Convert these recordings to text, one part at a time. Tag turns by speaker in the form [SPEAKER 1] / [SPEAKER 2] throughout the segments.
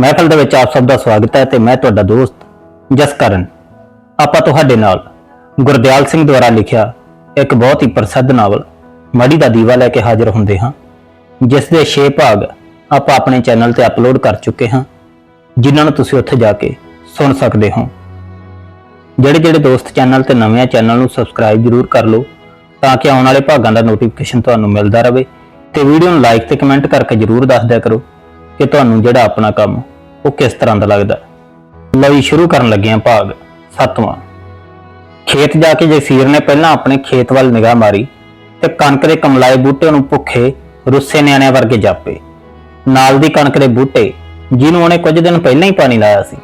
[SPEAKER 1] ਮਹਿਫਲ ਦੇ ਵਿੱਚ ਆਪ ਸਭ ਦਾ ਸਵਾਗਤ ਹੈ ਤੇ ਮੈਂ ਤੁਹਾਡਾ ਦੋਸਤ ਜਸਕਰਨ। ਆਪਾਂ ਤੁਹਾਡੇ ਨਾਲ ਗੁਰਦਿਆਲ ਸਿੰਘ ਦੁਆਰਾ ਲਿਖਿਆ ਇੱਕ ਬਹੁਤ ਹੀ ਪ੍ਰਸਿੱਧ ਨਾਵਲ, ਮੜੀ ਦਾ ਦੀਵਾ ਲੈ ਕੇ ਹਾਜ਼ਰ ਹੁੰਦੇ ਹਾਂ, ਜਿਸ ਦੇ 6 ਭਾਗ ਆਪਾਂ ਆਪਣੇ ਚੈਨਲ ਤੇ ਅਪਲੋਡ ਕਰ ਚੁੱਕੇ ਹਾਂ, ਜਿਨ੍ਹਾਂ ਨੂੰ ਤੁਸੀਂ ਉੱਥੇ ਜਾ ਕੇ ਸੁਣ ਸਕਦੇ ਹੋ। ਜਿਹੜੇ ਜਿਹੜੇ ਦੋਸਤ ਚੈਨਲ ਤੇ ਨਵੇਂ ਆ, ਚੈਨਲ ਨੂੰ ਸਬਸਕ੍ਰਾਈਬ ਜ਼ਰੂਰ ਕਰ ਲਓ, ਤਾਂ ਕਿ ਆਉਣ ਵਾਲੇ ਭਾਗਾਂ ਦਾ ਨੋਟੀਫਿਕੇਸ਼ਨ ਤੁਹਾਨੂੰ ਮਿਲਦਾ ਰਹੇ ਤੇ ਵੀਡੀਓ ਨੂੰ ਲਾਈਕ ਤੇ ਕਮੈਂਟ ਕਰਕੇ ਜ਼ਰੂਰ ਦੱਸ ਦਿਆ ਕਰੋ। ਕਿ ਤੁਹਾਨੂੰ ਜਿਹੜਾ ਆਪਣਾ ਕੰਮ ਉਹ ਕਿਸ ਤਰ੍ਹਾਂ ਦਾ ਲੱਗਦਾ ਲਓ ਜੀ, ਸ਼ੁਰੂ ਕਰਨ ਲੱਗੇ ਹਾਂ ਭਾਗ 7ਵਾਂ ਖੇਤ ਜਾ ਕੇ ਜਸੀਰ ਨੇ ਪਹਿਲਾਂ ਆਪਣੇ ਖੇਤ ਵੱਲ ਨਿਗਾਹ ਮਾਰੀ ਤੇ ਕਣਕ ਦੇ ਕਮਲਾਏ ਬੂਟੇ ਨੂੰ ਭੁੱਖੇ ਰੁੱਸੇ ਨਿਆਣਿਆਂ ਵਰਗੇ ਜਾਪੇ। ਨਾਲ ਦੀ ਕਣਕ ਦੇ ਬੂਟੇ, ਜਿਹਨੂੰ ਉਹਨੇ ਕੁਝ ਦਿਨ ਪਹਿਲਾਂ ਹੀ ਪਾਣੀ ਲਾਇਆ ਸੀ,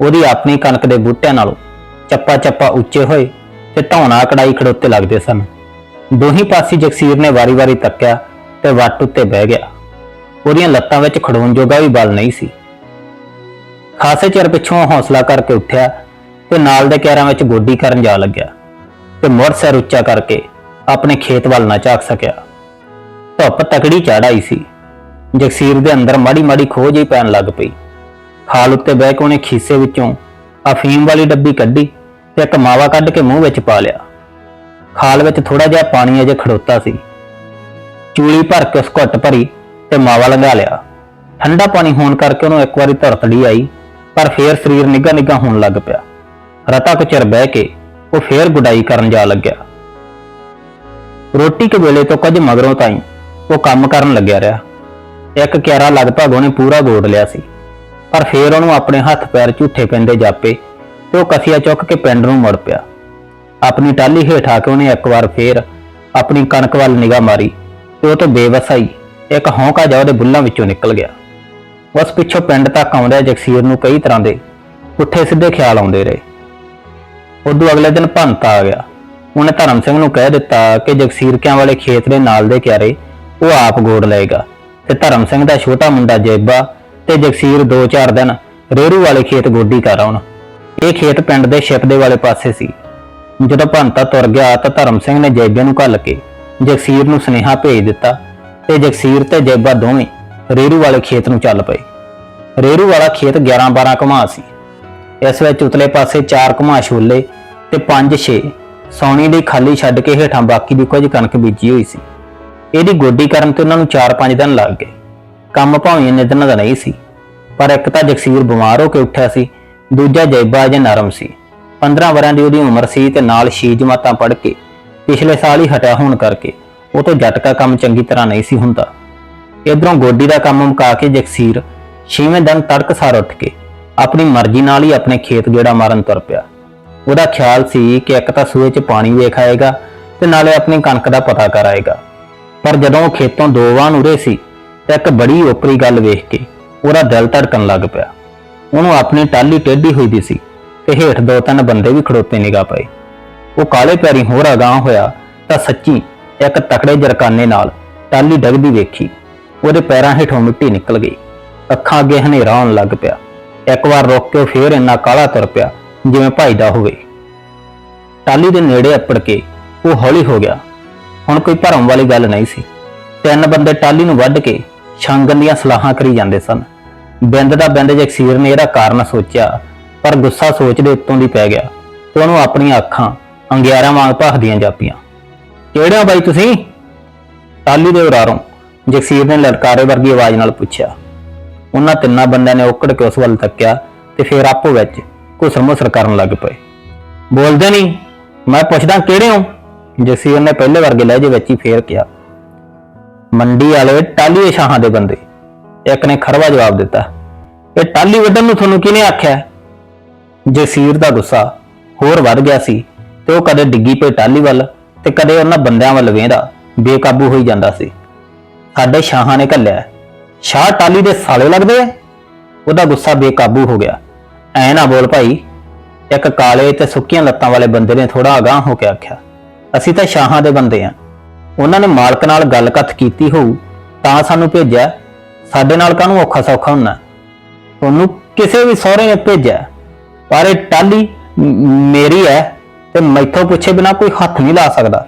[SPEAKER 1] ਉਹਦੀ ਆਪਣੀ ਕਣਕ ਦੇ ਬੂਟਿਆਂ ਨਾਲੋਂ ਚੱਪਾ ਚੱਪਾ ਉੱਚੇ ਹੋਏ ਤੇ ਧੌਣਾ ਕੜਾਈ ਖੜੋਤੇ ਲੱਗਦੇ ਸਨ। ਦੋਹੀ ਪਾਸੇ ਜਗਸੀਰ ਨੇ ਵਾਰੀ-ਵਾਰੀ ਤੱਕਿਆ ਤੇ ਵੱਟ ਉੱਤੇ ਬਹਿ ਗਿਆ। ਉਹਦੀਆਂ ਲੱਤਾਂ ਵਿੱਚ ਖੜੋਣ ਜੋਗਾ ਵੀ ਬਲ ਨਹੀਂ ਸੀ। ਖਾਸੇ ਚਿਰ ਪਿੱਛੋਂ ਹੌਸਲਾ ਕਰਕੇ ਉੱਠਿਆ ਤੇ ਨਾਲ ਦੇ ਕਿਆਰਾਂ ਵਿੱਚ ਗੋਡੀ ਕਰਨ ਜਾ ਲੱਗਿਆ ਤੇ ਮੁੜ ਸਿਰ ਉੱਚਾ ਕਰਕੇ ਆਪਣੇ ਖੇਤ ਵੱਲ ਨਾ ਝਾਕ ਸਕਿਆ। ਧੁੱਪ ਤਕੜੀ ਚੜ੍ਹ ਸੀ। ਜਗਸੀਰ ਦੇ ਅੰਦਰ ਮਾੜੀ ਮਾੜੀ ਖੋਜ ਹੀ ਪੈਣ ਲੱਗ ਪਈ। ਖਾਲ ਉੱਤੇ ਬਹਿ ਕੇ ਉਹਨੇ ਖੀਸੇ ਵਿੱਚੋਂ ਅਫੀਮ ਵਾਲੀ ਡੱਬੀ ਕੱਢੀ ਤੇ ਇੱਕ ਮਾਵਾ ਕੱਢ ਕੇ ਮੂੰਹ ਵਿੱਚ ਪਾ ਲਿਆ। ਖਾਲ ਵਿੱਚ ਥੋੜਾ ਜਿਹਾ ਪਾਣੀ ਅਜੇ ਖੜੋਤਾ ਸੀ। ਚੂਲੀ ਭਰ ਕੇ ਉਸ ਘੁੱਟ ਭਰੀ ਤੇ ਮਾਵਾ ਲੰਘਾ ਲਿਆ। ਠੰਡਾ ਪਾਣੀ ਹੋਣ ਕਰਕੇ ਉਹਨੂੰ ਇੱਕ ਵਾਰੀ ਧਰਤੜੀ ਆਈ, ਪਰ ਫੇਰ ਸਰੀਰ ਨਿੱਘਾ ਨਿੱਘਾ ਹੋਣ ਲੱਗ ਪਿਆ। ਰਤਾ ਕੁ ਚਿਰ ਬਹਿ ਕੇ ਉਹ ਫੇਰ ਗੁਡਾਈ ਕਰਨ ਜਾ ਲੱਗਿਆ। ਰੋਟੀ ਕੇ ਵੇਲੇ ਤੋਂ ਕੁਝ ਮਗਰੋਂ ਤਾਈਂ ਉਹ ਕੰਮ ਕਰਨ ਲੱਗਿਆ ਰਿਹਾ। ਇੱਕ ਕਿਆਰਾ ਲਗਭਗ ਉਹਨੇ ਪੂਰਾ ਗੋੜ ਲਿਆ ਸੀ, ਪਰ ਫੇਰ ਉਹਨੂੰ ਆਪਣੇ ਹੱਥ ਪੈਰ ਝੂਠੇ ਪੈਂਦੇ ਜਾਪੇ ਤੇ ਉਹ ਕਸੀਆ ਚੁੱਕ ਕੇ ਪਿੰਡ ਨੂੰ ਮੁੜ ਪਿਆ। ਆਪਣੀ ਟਾਲੀ ਹੇਠ ਆ ਕੇ ਉਹਨੇ ਇੱਕ ਵਾਰ ਫੇਰ ਆਪਣੀ ਕਣਕ ਵੱਲ ਨਿਗਾਹ ਮਾਰੀ ਤੇ ਉਹ ਤੋਂ ਬੇਵਸਾਈ ਇੱਕ ਹੌਂਕਾ ਜਾ ਉਹਦੇ ਬੁੱਲਾਂ ਵਿੱਚੋਂ ਨਿਕਲ ਗਿਆ। ਉਸ ਪਿੱਛੋਂ ਪਿੰਡ ਤੱਕ ਆਉਂਦਿਆਂ ਜਗਸੀਰ ਨੂੰ ਕਈ ਤਰ੍ਹਾਂ ਦੇ ਪੁੱਠੇ ਸਿੱਧੇ ਖਿਆਲ ਆਉਂਦੇ ਰਹੇ। ਉਦੋਂ ਅਗਲੇ ਦਿਨ ਭੰਤਾ ਆ ਗਿਆ। ਉਹਨੇ ਧਰਮ ਸਿੰਘ ਨੂੰ ਕਹਿ ਦਿੱਤਾ ਕਿ ਜਗਸੀਰਕਿਆਂ ਵਾਲੇ ਖੇਤ ਦੇ ਨਾਲ ਦੇ ਕਿਆਰੇ ਉਹ ਆਪ ਗੋੜ ਲਏਗਾ ਤੇ ਧਰਮ ਸਿੰਘ ਦਾ ਛੋਟਾ ਮੁੰਡਾ ਜੈਬਾ ਤੇ ਜਗਸੀਰ 2-4 ਦਿਨ ਰੇਰੂ ਵਾਲੇ ਖੇਤ ਗੋਡੀ ਕਰ ਆਉਣ। ਇਹ ਖੇਤ ਪਿੰਡ ਦੇ ਛਿਪ ਦੇ ਵਾਲੇ ਪਾਸੇ ਸੀ। ਜਦੋਂ ਭੰਤਾ ਤੁਰ ਗਿਆ ਤਾਂ ਧਰਮ ਸਿੰਘ ਨੇ ਜੈਬੇ ਨੂੰ ਘੱਲ ਕੇ ਜਗਸੀਰ ਨੂੰ ਸੁਨੇਹਾ ਭੇਜ ਦਿੱਤਾ ਤੇ ਜਗਸੀਰ ਤੇ ਜੈਬਾ ਦੋਵੇਂ ਰੇਰੂ ਵਾਲੇ ਖੇਤ ਨੂੰ ਚੱਲ ਪਏ। ਰੇਰੂ ਵਾਲਾ ਖੇਤ 11-12 ਘੁਮਾ ਸੀ। ਇਸ ਵਿੱਚ ਉਤਲੇ ਪਾਸੇ 4 ਘੁਮਾ ਛੋਲੇ ਤੇ 5-6 ਸੌਣੀ ਦੀ ਖਾਲੀ ਛੱਡ ਕੇ ਹੇਠਾਂ ਬਾਕੀ ਦੀ ਕੁਝ ਕਣਕ ਬੀਜੀ ਹੋਈ ਸੀ। ਇਹਦੀ ਗੋਡੀ ਕਰਨ ਤੇ ਉਹਨਾਂ ਨੂੰ 4-5 ਦਿਨ ਲੱਗ ਗਏ। ਕੰਮ ਭਾਵੇਂ ਇੰਨੇ ਦਿਨਾਂ ਦਾ ਨਹੀਂ ਸੀ, ਪਰ ਇੱਕ ਤਾਂ ਜਗਸੀਰ ਬਿਮਾਰ ਹੋ ਕੇ ਉੱਠਿਆ ਸੀ, ਦੂਜਾ ਜੈਬਾ ਅਜੇ ਨਰਮ ਸੀ। 15 ਵਰਾਂ ਦੀ ਉਹਦੀ ਉਮਰ ਸੀ ਤੇ ਨਾਲ ਛੇ ਜਮਾਤਾਂ ਪੜ੍ਹ ਕੇ ਪਿਛਲੇ ਸਾਲ ਹੀ ਹਟਿਆ ਹੋਣ ਕਰਕੇ ਉਹ ਤੋਂ ਜਟਕਾ ਕੰਮ ਚੰਗੀ ਤਰ੍ਹਾਂ ਨਹੀਂ ਸੀ ਹੁੰਦਾ। ਇਧਰੋਂ ਗੋਡੀ ਦਾ ਕੰਮ ਮੁਕਾ ਕੇ ਜਗਸੀਰ ਛੇਵੇਂ ਦਿਨ ਤੜਕਸਾਰ ਉੱਠ ਕੇ ਆਪਣੀ ਮਰਜ਼ੀ ਨਾਲ ਹੀ ਆਪਣੇ ਖੇਤ ਗੇੜਾ ਮਾਰਨ ਤੁਰ ਪਿਆ। ਉਹਦਾ ਖਿਆਲ ਸੀ ਕਿ ਇੱਕ ਤਾਂ ਸੂਏ 'ਚ ਪਾਣੀ ਵੇਖ ਆਏਗਾ ਤੇ ਨਾਲੇ ਆਪਣੀ ਕਣਕ ਦਾ ਪਤਾ ਕਰ ਆਏਗਾ। ਪਰ ਜਦੋਂ ਉਹ ਖੇਤੋਂ ਦੋ ਵਾਹਨ ਉਰੇ ਸੀ ਤਾਂ ਇੱਕ ਬੜੀ ਓਪਰੀ ਗੱਲ ਵੇਖ ਕੇ ਉਹਦਾ ਦਿਲ ਧੜਕਣ ਲੱਗ ਪਿਆ। ਉਹਨੂੰ ਆਪਣੀ ਟਾਲੀ ਟੇਢੀ ਹੋਈ ਦੀ ਸੀ ਤੇ ਹੇਠ ਦੋ ਤਿੰਨ ਬੰਦੇ ਵੀ ਖੜੋਤੇ ਨਿਗਾਹ ਪਏ। ਉਹ ਕਾਲੇ ਪੈਰੀ ਹੋਰ ਅਗਾਂਹ ਹੋਇਆ ਤਾਂ ਸੱਚੀ ਇੱਕ ਤਕੜੇ ਜਰਕਾਨੇ ਨਾਲ ਟਾਲੀ ਡਗਦੀ ਵੇਖੀ। ਉਹਦੇ ਪੈਰਾਂ ਹੇਠੋਂ ਮਿੱਟੀ ਨਿਕਲ ਗਈ। ਅੱਖਾਂ ਅੱਗੇ ਹਨੇਰਾ ਆਉਣ ਲੱਗ ਪਿਆ। ਇੱਕ ਵਾਰ ਰੁਕ ਕੇ ਫੇਰ ਇੰਨਾ ਕਾਲਾ ਤੁਰ ਪਿਆ ਜਿਵੇਂ ਭਜਦਾ ਹੋਵੇ। ਟਾਲੀ ਦੇ ਨੇੜੇ ਅੱਪੜ ਕੇ ਉਹ ਹੌਲੀ ਹੋ ਗਿਆ। ਹੁਣ ਕੋਈ ਭਰਮ ਵਾਲੀ ਗੱਲ ਨਹੀਂ ਸੀ। ਤਿੰਨ ਬੰਦੇ ਟਾਲੀ ਨੂੰ ਵੱਢ ਕੇ ਛਾਂਗਣ ਦੀਆਂ ਸਲਾਹਾਂ ਕਰੀ ਜਾਂਦੇ ਸਨ। ਬਿੰਦ ਦਾ ਬਿੰਦ ਜਗਸੀਰ ਨੇ ਇਹਦਾ ਕਾਰਨ ਸੋਚਿਆ, ਪਰ ਗੁੱਸਾ ਸੋਚ ਦੇ ਉੱਤੋਂ ਦੀ ਪੈ ਗਿਆ ਤੇ ਉਹਨੂੰ ਆਪਣੀਆਂ ਅੱਖਾਂ ਅੰਗਿਆਰਾਂ ਵਾਂਗ ਭਖਦੀਆਂ ਜਾਪੀਆਂ। ਕਿਹੜੇ ਹੋ ਬਾਈ ਤੁਸੀਂ? ਟਾਲੀ ਦੇ ਉਰਾਰੋਂ। ਜਗਸੀਰ ਨੇ ਲਲਕਾਰੇ ਵਰਗੀ ਆਵਾਜ਼ ਨਾਲ ਪੁੱਛਿਆ। ਉਹਨਾਂ ਤਿੰਨਾਂ ਬੰਦਿਆਂ ਨੇ ਔਕੜ ਕੇ ਉਸ ਵੱਲ ਤੱਕਿਆ ਤੇ ਫਿਰ ਆਪੋ ਵਿੱਚ ਘੁਸਰ ਮੁਸਰ ਕਰਨ ਲੱਗ ਪਏ। ਬੋਲਦੇ ਨਹੀਂ ਮੈਂ ਪੁੱਛਦਾ ਕਿਹੜੇ ਹੋ? ਜਗਸੀਰ ਨੇ ਪਹਿਲੇ ਵਰਗੇ ਲਹਿਜੇ ਵਿੱਚ ਹੀ ਫੇਰ ਕਿਹਾ, ਮੰਡੀ ਵਾਲੇ ਟਾਲੀਏ ਸ਼ਾਹਾਂ ਦੇ ਬੰਦੇ। ਇੱਕ ਨੇ ਖਰਵਾ ਜਵਾਬ ਦਿੱਤਾ, ਇਹ ਟਾਲੀ ਵੱਢਣ ਨੂੰ ਤੁਹਾਨੂੰ ਕਿਹਨੇ ਆਖਿਆ? ਜਸੀਰ ਦਾ ਗੁੱਸਾ ਹੋਰ ਵੱਧ ਗਿਆ ਸੀ ਤੇ ਉਹ ਕਦੇ ਡਿੱਗੀ ਪਈ ਟਾਲੀ ਵੱਲ ਤੇ ਕਦੇ ਉਹਨਾਂ ਬੰਦਿਆਂ ਵੱਲ ਵੇਂਦਾ ਬੇਕਾਬੂ ਹੋਈ ਜਾਂਦਾ ਸੀ। ਸਾਡੇ ਸ਼ਾਹਾਂ ਨੇ ਘੱਲਿਆ, ਸ਼ਾਹ ਟਾਲੀ ਦੇ ਸਾਲੇ ਲੱਗਦੇ ਐ ਉਹਦਾ ਗੁੱਸਾ ਬੇਕਾਬੂ ਹੋ ਗਿਆ। ਐ ਨਾ ਬੋਲ ਭਾਈ, ਇੱਕ ਕਾਲੇ ਤੇ ਸੁੱਕੀਆਂ ਲੱਤਾਂ ਵਾਲੇ ਬੰਦੇ ਨੇ ਥੋੜਾ ਅਗਾਹ ਹੋ ਕੇ ਆਖਿਆ, ਅਸੀਂ ਤਾਂ ਸ਼ਾਹਾਂ ਦੇ ਬੰਦੇ ਆ। ਉਹਨਾਂ ਨੇ ਮਾਲਕ ਨਾਲ ਗੱਲ-ਕਥ ਕੀਤੀ ਹੋਊ, ਤਾਂ ਸਾਨੂੰ ਭੇਜਿਆ। ਸਾਡੇ ਨਾਲ ਕਾਹਨੂੰ ਔਖਾ ਸੌਖਾ ਹੁੰਨਾ? ਤੁਹਾਨੂੰ ਕਿਸੇ ਵੀ ਸਹੁਰੇ ਨੇ ਭੇਜਿਆ, ਪਰ ਇਹ ਟਾਲੀ ਮੇਰੀ ਹੈ। ਤੇ ਮੈਥੋਂ ਪੁੱਛੇ ਬਿਨਾ ਕੋਈ ਹੱਥ ਨਹੀਂ ਲਾ ਸਕਦਾ।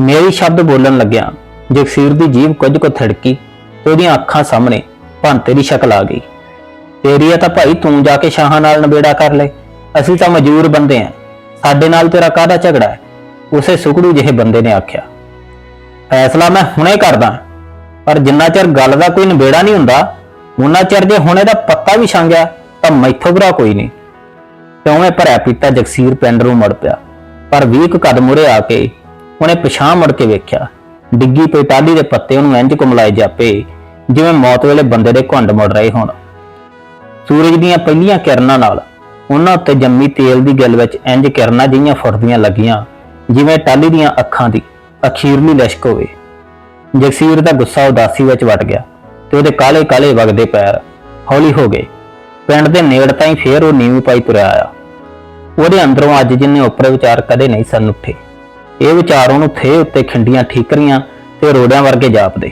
[SPEAKER 1] ਮੇਰੀ ਸ਼ਬਦ ਬੋਲਣ ਲੱਗਿਆ ਜਗਸੀਰ ਦੀ ਜੀਭ ਕੁਝ ਕੁ ਥੜਕੀ ਤੇ ਉਹਦੀਆਂ ਅੱਖਾਂ ਸਾਹਮਣੇ ਭਾਂਤੇ ਦੀ ਸ਼ਕਲ ਆ ਗਈ। ਤੇਰੀ ਆ ਤਾਂ ਭਾਈ ਤੂੰ ਜਾ ਕੇ ਸ਼ਾਹਾਂ ਨਾਲ ਨਵੇੜਾ ਕਰ ਲੈ। ਅਸੀਂ ਤਾਂ ਮਜੂਰ ਬੰਦੇ ਆ। ਸਾਡੇ ਨਾਲ ਤੇਰਾ ਕਾਹਦਾ ਝਗੜਾ ਹੈ? ਉਸੇ ਸੁਕੜੂ ਜਿਹੇ ਬੰਦੇ ਨੇ ਆਖਿਆ। ਫੈਸਲਾ ਮੈਂ ਹੁਣੇ ਕਰਦਾ। ਪਰ ਜਿੰਨਾ ਚਿਰ ਗੱਲ ਦਾ ਕੋਈ ਨਵੇੜਾ ਨਹੀਂ ਹੁੰਦਾ ਉਹਨਾਂ ਚਿਰ ਜੇ ਹੁਣੇ ਦਾ ਪੱਤਾ ਵੀ ਛਾਂਗਿਆ ਤਾਂ ਮੈਥੋਂ ਬੁਰਾ ਕੋਈ ਨਹੀਂ। ਕਿਉਂ ਭਰਿਆ ਪੀਤਾ ਜਗਸੀਰ ਪਿੰਡ ਨੂੰ ਮੁੜ ਪਿਆ। ਪਰ 20 ਕੁ ਕਦਮ ਮੁੜੇ ਆ ਕੇ ਉਹਨੇ ਪਿਛਾਂ ਮੁੜ ਕੇ ਵੇਖਿਆ। ਡਿੱਗੀ ਪਈ ਟਾਹਲੀ ਦੇ ਪੱਤੇ ਉਹਨੂੰ ਇੰਜ ਕੁਮਲਾਏ ਜਾਪੇ, ਜਿਵੇਂ ਮੌਤ ਵੇਲੇ ਬੰਦੇ ਦੇ ਘੁੰਡ ਮੁੜ ਰਹੇ ਹੋਣ। ਸੂਰਜ ਦੀਆਂ ਪਹਿਲੀਆਂ ਕਿਰਨਾਂ ਨਾਲ ਉਹਨਾਂ ਉੱਤੇ ਜੰਮੀ ਤੇਲ ਦੀ ਗਿੱਲ ਵਿੱਚ ਇੰਜ ਕਿਰਨਾਂ ਜਿਹੀਆਂ ਫੁੱਟਦੀਆਂ ਲੱਗੀਆਂ, ਜਿਵੇਂ ਟਾਹਲੀ ਦੀਆਂ ਅੱਖਾਂ ਦੀ ਅਖੀਰਲੀ ਲਿਸ਼ਕ ਹੋਵੇ। ਜਗਸੀਰ ਦਾ ਗੁੱਸਾ ਉਦਾਸੀ ਵਿੱਚ ਵਟ ਗਿਆ ਤੇ ਉਹਦੇ ਕਾਲੇ ਕਾਲੇ ਵਗਦੇ ਪੈਰ ਹੌਲੀ ਹੋ ਗਏ। ਪਿੰਡ ਦੇ ਨੇੜ ਤਾਈਂ ਫੇਰ ਉਹ ਨੀਵੀਂ ਪਾਈ ਤੁਰਿਆ ਆਇਆ। ਉਹਦੇ ਅੰਦਰੋਂ ਅੱਜ ਜਿੰਨੇ ਉੱਪਰ ਵਿਚਾਰ ਕਦੇ ਨਹੀਂ ਸਨ ਉੱਠੇ। ਇਹ ਵਿਚਾਰ ਉਹਨੂੰ ਥੇ ਉੱਤੇ ਖਿੰਡੀਆਂ ਠੀਕਰੀਆਂ ਤੇ ਰੋੜਿਆਂ ਵਰਗੇ ਜਾਪਦੇ।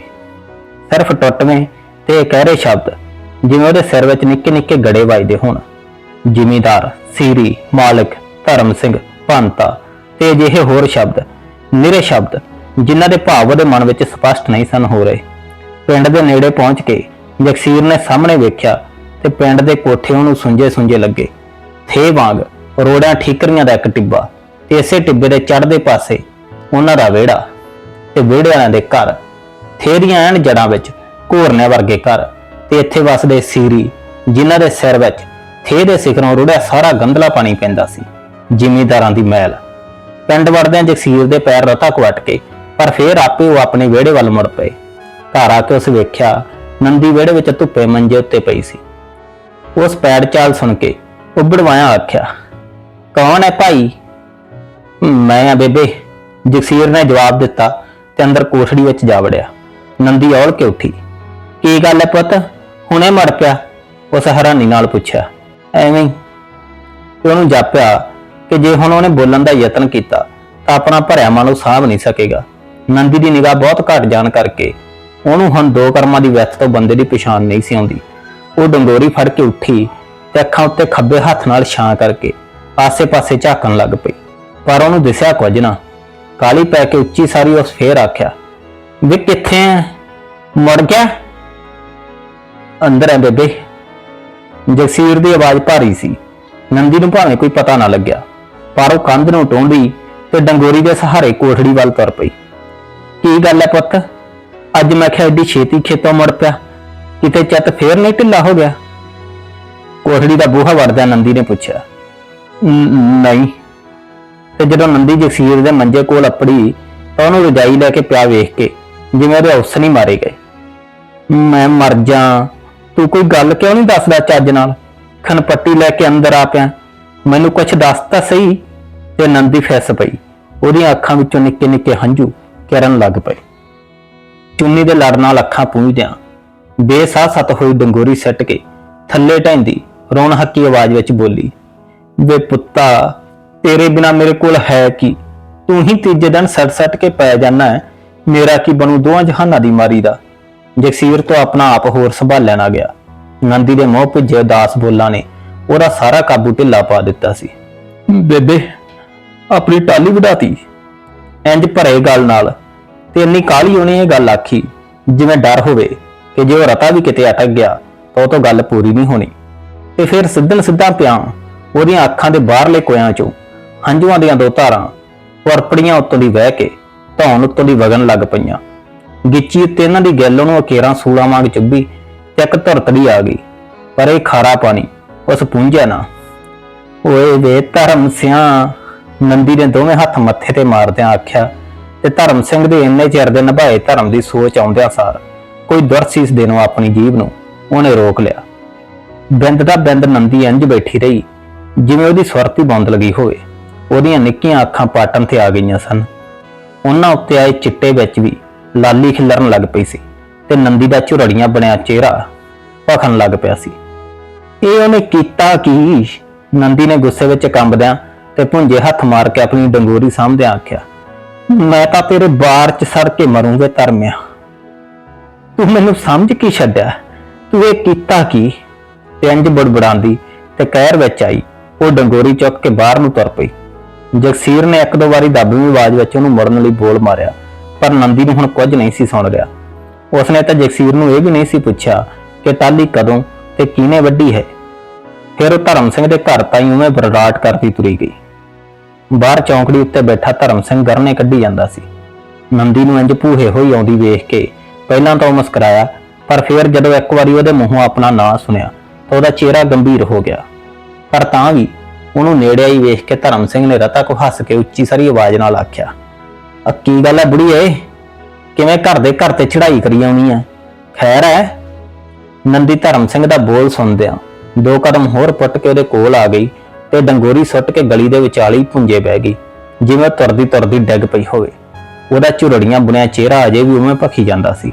[SPEAKER 1] ਸਿਰਫ ਟੁੱਟਵੇਂ ਤੇ ਕਹਿਰੇ ਸ਼ਬਦ, ਜਿਵੇਂ ਉਹਦੇ ਸਿਰ ਵਿੱਚ ਨਿੱਕੇ ਨਿੱਕੇ ਗੜੇ ਵੱਜਦੇ ਹੋਣ। ਜ਼ਿਮੀਦਾਰ, ਸੀਰੀ, ਮਾਲਕ, ਧਰਮ ਸਿੰਘ, ਭੰਤਾ ਤੇ ਅਜਿਹੇ ਹੋਰ ਸ਼ਬਦ, ਨਿਰੇ ਸ਼ਬਦ, ਜਿਨ੍ਹਾਂ ਦੇ ਭਾਵ ਉਹਦੇ ਮਨ ਵਿੱਚ ਸਪਸ਼ਟ ਨਹੀਂ ਸਨ ਹੋ ਰਹੇ। ਪਿੰਡ ਦੇ ਨੇੜੇ ਪਹੁੰਚ ਕੇ ਜਗਸੀਰ ਨੇ ਸਾਹਮਣੇ ਵੇਖਿਆ ਤੇ ਪਿੰਡ ਦੇ ਕੋਠੇ ਉਹਨੂੰ ਸੁੰਜੇ ਸੁੰਜੇ ਲੱਗੇ। ਥੇ ਵਾਂਗ ਰੋੜਿਆਂ ਠੀਕਰੀਆਂ ਦਾ ਇੱਕ ਟਿੱਬਾ ਤੇ ਇਸੇ ਟਿੱਬੇ ਦੇ ਚੜ੍ਹਦੇ ਪਾਸੇ ਉਹਨਾਂ ਦਾ ਵਿਹੜਾ ਤੇ ਵਿਹੜੇ ਵਾਲਿਆਂ ਦੇ ਘਰ, ਥੇਰੀਆਂ ਐਨ ਜੜਾਂ ਵਿੱਚ ਘੋਰਨੇ ਵਰਗੇ ਘਰ ਤੇ ਇੱਥੇ ਵਸਦੇ ਸੀਰੀ, ਜਿਨ੍ਹਾਂ ਦੇ ਸਿਰ ਵਿੱਚ ਥੇ ਦੇ ਸਿਖਰੋਂ ਰੁੜਿਆ ਸਾਰਾ ਗੰਧਲਾ ਪਾਣੀ ਪੈਂਦਾ ਸੀ, ਜ਼ਿਮੀਂਦਾਰਾਂ ਦੀ ਮੈਲ। ਪਿੰਡ ਵੜਦਿਆਂ ਜਗਸੀਰ ਦੇ ਪੈਰ ਰਤਾ ਕੁੱਟ ਕੇ, ਪਰ ਫੇਰ ਆਪੇ ਉਹ ਆਪਣੇ ਵਿਹੜੇ ਵੱਲ ਮੁੜ ਪਏ। ਘਰ ਆ ਕੇ ਉਸ ਵੇਖਿਆ ਨੰਦੀ ਵਿਹੜੇ ਵਿੱਚ ਧੁੱਪੇ ਮੰਜੇ ਉੱਤੇ ਪਈ ਸੀ। ਉਸ ਪੈੜ ਚਾਲ ਸੁਣ ਕੇ ਉੱਬੜਵਾਇਆ ਆਖਿਆ ਕੌਣ ਹੈ ਭਾਈ? ਮੈਂ ਆ ਬੇਬੇ। ਜਗਸੀਰ ਨੇ ਜਵਾਬ ਦਿੱਤਾ ਤੇ ਅੰਦਰ ਕੋਠੜੀ ਵਿੱਚ ਜਾ ਵੜਿਆ। ਨੰਦੀ ਔਲ ਕੇ ਉੱਠੀ। ਕੀ ਗੱਲ ਹੈ ਪੁੱਤ? ਹੁਣੇ ਮੜ ਪਿਆ। ਉਸ ਹੈਰਾਨੀ ਨਾਲ ਪੁੱਛਿਆ। ਐਵੇਂ ਤੇ ਉਹਨੂੰ ਜਾਪਿਆ ਕਿ ਜੇ ਹੁਣ ਉਹਨੇ ਬੋਲਣ ਦਾ ਯਤਨ ਕੀਤਾ, ਤਾਂ ਆਪਣਾ ਭਰਿਆ ਮਨ ਉਹ ਸਾਂਭ ਨਹੀਂ ਸਕੇਗਾ। ਨੰਦੀ ਦੀ ਨਿਗਾਹ ਬਹੁਤ ਘੱਟ ਜਾਣ ਕਰਕੇ ਉਹਨੂੰ ਹੁਣ ਦੋ ਕਰਮਾਂ ਦੀ ਵਿੱਥ ਤੋਂ ਬੰਦੇ ਦੀ ਪਛਾਣ ਨਹੀਂ ਸੀ ਆਉਂਦੀ। ਉਹ ਡੰਗੋਰੀ ਫੜ ਕੇ ਉੱਠੀ ਤੇ ਅੱਖਾਂ ਉੱਤੇ ਖੱਬੇ ਹੱਥ ਨਾਲ ਛਾਂ ਕਰਕੇ ਆਸੇ-ਪਾਸੇ ਝਾਕਣ ਲੱਗ ਪਈ। ਪਰ ਉਹਨੂੰ ਦਿਸਿਆ ਕੁਝ ਨਾ। ਕਾਲੀ ਪੈ ਕੇ ਉੱਚੀ ਸਾਰੀ ਉਸ ਫੇਰ ਆਖਿਆ, ਵੀ ਕਿੱਥੇ ਐ? ਮੁੜ ਗਿਆ? ਅੰਦਰ ਐ ਬੇਬੇ। ਜਗਸੀਰ ਦੀ ਆਵਾਜ਼ ਭਾਰੀ ਸੀ। ਨੰਦੀ ਨੂੰ ਭਾਵੇਂ ਕੋਈ ਪਤਾ ਨਾ ਲੱਗਿਆ, ਪਰ ਉਹ ਕੰਧ ਨੂੰ ਟੋਂਦੀ ਤੇ ਡੰਗੋਰੀ ਦੇ ਸਹਾਰੇ ਕੋਠੜੀ ਵੱਲ ਤੁਰ ਪਈ। ਕੀ ਗੱਲ ਹੈ ਪੁੱਤ? ਅੱਜ ਮੈਂ ਕਿਹਾ ਐਡੀ ਛੇਤੀ ਖੇਤੋਂ ਮੁੜ ਪਿਆ। ਕਿਤੇ ਚੱਤ ਫੇਰ ਨਹੀਂ ਢਿੱਲਾ ਹੋ ਗਿਆ? ਕੋਠੜੀ ਦਾ ਬੂਹਾ ਵੜਦਿਆਂ ਨੰਦੀ ਨੇ ਪੁੱਛਿਆ "ਨ- ਨਹੀਂ। ਤੇ ਜਦੋਂ ਨੰਦੀ ਜਸੀਰ ਦੇ ਮੰਜੇ ਕੋਲ ਅਪੜੀ, ਤਾਂ ਉਹਨੂੰ ਰਜਾਈ ਲੈ ਕੇ ਪਿਆ ਵੇਖ ਕੇ, ਜਿਵੇਂ ਉਹਦੇ ਔਸ ਨਹੀਂ ਮਾਰੇ ਗਏ। ਮੈਂ ਮਰ ਜਾ, ਤੂੰ ਕੋਈ ਗੱਲ ਕਿਉਂ ਨਹੀਂ ਦੱਸਦਾ ਚੱਜ ਨਾਲ? ਖਨਪੱਟੀ ਲੈ ਕੇ ਅੰਦਰ ਆ ਪਿਆ। ਮੈਨੂੰ ਕੁਛ ਦੱਸ ਤਾਂ ਸਹੀ, ਤੇ ਨੰਦੀ ਫਿਸ ਪਈ। ਉਹਦੀਆਂ ਅੱਖਾਂ ਵਿੱਚੋਂ ਨਿੱਕੇ ਨਿੱਕੇ ਹੰਝੂ ਕਿਰਨ ਲੱਗ ਪਏ। ਚੁੰਨੀ ਦੇ ਲੜ ਨਾਲ ਅੱਖਾਂ ਪੂੰਝਦਿਆਂ, ਬੇਸਾਹ ਸਤ ਹੋਈ ਡੰਗੋਰੀ ਸੱਟ ਕੇ, ਥੱਲੇ ਢੈਂਦੀ ਰੋਣ ਹੱਕੀ ਆਵਾਜ਼ ਵਿੱਚ ਬੋਲੀ ਵੇ ਪੁੱਤਾ, ਤੇਰੇ ਬਿਨਾ ਮੇਰੇ ਕੋਲ ਹੈ ਕੀ? ਤੂੰ ਹੀ ਤੀਜੇ ਦਿਨ ਸੱਟ ਸੱਟ ਕੇ ਪੈ ਜਾਣਾ ਹੈ। ਮੇਰਾ ਕੀ ਬਣੂ ਦੋਹਾਂ ਜਹਾਨਾਂ ਦੀ ਮਾਰੀ ਦਾ? ਜਗਸੀਰ ਤੋਂ ਆਪਣਾ ਆਪ ਹੋਰ ਸੰਭਾਲਿਆ ਨਾ ਗਿਆ। ਨੰਦੀ ਦੇ ਮੂੰਹ ਭਿੱਜੇ ਉਦਾਸ ਬੋਲਾਂ ਨੇ ਉਹਦਾ ਸਾਰਾ ਕਾਬੂ ਢਿੱਲਾ ਪਾ ਦਿੱਤਾ ਸੀ। ਬੇਬੇ, ਆਪਣੀ ਟਾਲੀ ਵਧਾਤੀ। ਇੰਜ ਭਰੇ ਗੱਲ ਨਾਲ, ਤੇ ਇੰਨੀ ਕਾਲੀ ਉਹਨੇ ਇਹ ਗੱਲ ਆਖੀ, ਜਿਵੇਂ ਡਰ ਹੋਵੇ ਕਿ ਜੇ ਉਹ ਰਤਾ ਵੀ ਕਿਤੇ ਅਟਕ ਗਿਆ, ਤਾਂ ਉਹ ਤੋਂ ਗੱਲ ਪੂਰੀ ਨਹੀਂ ਹੋਣੀ। ਤੇ ਫਿਰ ਸਿੱਧਨ ਸਿੱਧਾ ਪਿਆ ਉਹਦੀਆਂ ਅੱਖਾਂ ਦੇ ਬਾਹਰਲੇ ਕੋਇਆਂ ਚੋਂ ਹੰਝੂਆਂ ਦੀਆਂ ਦੋ ਧਾਰਾਂ ਵਰਪੜੀਆਂ ਉੱਤੋਂ ਦੀ ਵਹਿ ਕੇ ਧੌਣ ਉੱਤੋਂ ਦੀ ਵਗਣ ਲੱਗ ਪਈਆਂ। ਗਿੱਚੀ ਉੱਤੇ ਇਹਨਾਂ ਦੀ ਗੱਲ ਉਹਨੂੰ ਅਕੇਰਾਂ ਸੂਲਾਂ ਵਾਂਗ ਚੁੱਭੀ ਚੱਕ ਇੱਕ ਆ ਗਈ, ਪਰ ਇਹ ਖਾਰਾ ਪਾਣੀ ਉਸ ਪੁੰਝਿਆ ਨਾ। ਓਏ ਵੇ ਧਰਮ ਸਿਆ, ਨੰਦੀ ਨੇ ਦੋਵੇਂ ਹੱਥ ਮੱਥੇ ਤੇ ਮਾਰਦਿਆਂ ਆਖਿਆ, ਤੇ ਧਰਮ ਸਿੰਘ ਦੇ ਇੰਨੇ ਚਿਰ ਦੇ ਨਿਭਾਏ ਧਰਮ ਦੀ ਸੋਚ ਆਉਂਦਿਆਂ ਸਾਰ, ਕੋਈ ਦੁਰਸੀਸ ਦੇਣੋਂ ਆਪਣੀ ਜੀਬ ਨੂੰ ਉਹਨੇ ਰੋਕ ਲਿਆ। ਬਿੰਦ ਦਾ ਬਿੰਦ ਨੰਦੀ ਇੰਜ ਬੈਠੀ ਰਹੀ। ਜਿਵੇਂ ਉਹਦੀ ਸੁਰਤੀ ਬੰਦ ਲੱਗੀ ਹੋਵੇ, ਉਹਦੀਆਂ ਨਿੱਕੀਆਂ ਅੱਖਾਂ ਪਾਟਣ ਤੇ ਆ ਗਈਆਂ ਸਨ। ਉਹਨਾਂ ਉੱਤੇ ਆਏ ਚਿੱਟੇ ਵਿੱਚ ਵੀ ਲਾਲੀ ਖਿਲਰਨ ਲੱਗ ਪਈ ਸੀ ਤੇ ਨੰਦੀ ਦਾ ਝੁਰੜੀਆਂ ਬਣਿਆ ਚਿਹਰਾ ਭਖਣ ਲੱਗ ਪਿਆ ਸੀ। ਇਹ ਉਹਨੇ ਕੀਤਾ ਕੀ? ਨੰਦੀ ਨੇ ਗੁੱਸੇ ਵਿੱਚ ਕੰਬਦਿਆਂ ਤੇ ਪੁੰਜੇ ਹੱਥ ਮਾਰ ਕੇ ਆਪਣੀ ਡੰਗੋਰੀ ਸਾਹਮਣੇ ਆਖਿਆ, ਮੈਂ ਤਾਂ ਤੇਰੇ ਬਾਰ ਚ ਸੜ ਕੇ ਮਰੂੰਗੇ ਧਰਮਿਆ। ਤੂੰ ਮੈਨੂੰ ਸਮਝ ਕੀ ਛੱਡਿਆ? ਤੂੰ ਇਹ ਕੀਤਾ ਕੀ? ਤੇ ਇੰਜ ਬੜਬੜਾਂਦੀ ਤੇ ਕਹਿਰ ਵਿੱਚ ਆਈ। ਉਹ ਡੰਗੋਰੀ ਚੁੱਕ ਕੇ ਬਾਹਰ ਨੂੰ ਤੁਰ ਪਈ। ਜਗਸੀਰ ਨੇ ਇੱਕ ਦੋ ਵਾਰੀ ਦੱਬਵੀਂ ਆਵਾਜ਼ ਵਿੱਚ ਉਹਨੂੰ ਮੁੜਨ ਲਈ ਬੋਲ ਮਾਰਿਆ, ਪਰ ਨੰਦੀ ਨੂੰ ਹੁਣ ਕੁਝ ਨਹੀਂ ਸੀ ਸੁਣ ਰਿਹਾ। ਉਸਨੇ ਤਾਂ ਜਗਸੀਰ ਨੂੰ ਇਹ ਵੀ ਨਹੀਂ ਸੀ ਪੁੱਛਿਆ ਕਿ ਟਾਲੀ ਕਦੋਂ ਤੇ ਕਿਹਨੇ ਵੱਢੀ ਹੈ। ਫਿਰ ਉਹ ਧਰਮ ਸਿੰਘ ਦੇ ਘਰ ਤਾਈਂ ਉਵੇਂ ਬਰਰਾਟ ਕਰਦੀ ਤੁਰੀ ਗਈ। ਬਾਹਰ ਚੌਂਕੜੀ ਉੱਤੇ ਬੈਠਾ ਧਰਮ ਸਿੰਘ ਗਰਨੇ ਕੱਢੀ ਜਾਂਦਾ ਸੀ। ਨੰਦੀ ਨੂੰ ਇੰਜ ਭੂਹੇ ਹੋਈ ਆਉਂਦੀ ਵੇਖ ਕੇ ਪਹਿਲਾਂ ਤਾਂ ਉਹ ਮੁਸਕਰਾਇਆ, ਪਰ ਫਿਰ ਜਦੋਂ ਇੱਕ ਵਾਰੀ ਉਹਦੇ ਮੂੰਹੋਂ ਆਪਣਾ ਨਾਂ ਸੁਣਿਆ, ਤਾਂ ਉਹਦਾ ਚਿਹਰਾ ਗੰਭੀਰ ਹੋ ਗਿਆ। ਪਰ ਤਾਂ ਵੀ ਉਹਨੂੰ ਨੇੜੇ ਹੀ ਵੇਖ ਕੇ ਧਰਮ ਸਿੰਘ ਨੇ ਰਤਾ ਕੋ ਹੱਸ ਕੇ ਉੱਚੀ ਸਾਰੀ ਆਵਾਜ਼ ਨਾਲ ਆਖਿਆ ਆ ਕੀ ਗੱਲ ਹੈ ਬੁੜੀ ਏ ਕਿਵੇਂ ਘਰ ਦੇ ਘਰ ਤੇ ਚੜਾਈ ਕਰੀ ਆਉਣੀ ਹੈ ਖੈਰ ਹੈ ਨੰਦੀ ਧਰਮ ਸਿੰਘ ਦਾ ਬੋਲ ਸੁਣਦਿਆਂ ਦੋ ਕਦਮ ਹੋਰ ਪੁੱਟ ਕੇ ਉਹਦੇ ਕੋਲ ਆ ਗਈ ਤੇ ਡੰਗੋਰੀ ਸੁੱਟ ਕੇ ਗਲੀ ਦੇ ਵਿਚਾਲੀ ਪੁੰਜੇ ਬਹਿ ਗਈ, ਜਿਵੇਂ ਤੁਰਦੀ ਤੁਰਦੀ ਡਿੱਗ ਪਈ ਹੋਵੇ। ਉਹਦਾ ਝੁਰੜੀਆਂ ਬੁਣਿਆ ਚਿਹਰਾ ਅਜੇ ਵੀ ਉਵੇਂ ਭਖੀ ਜਾਂਦਾ ਸੀ।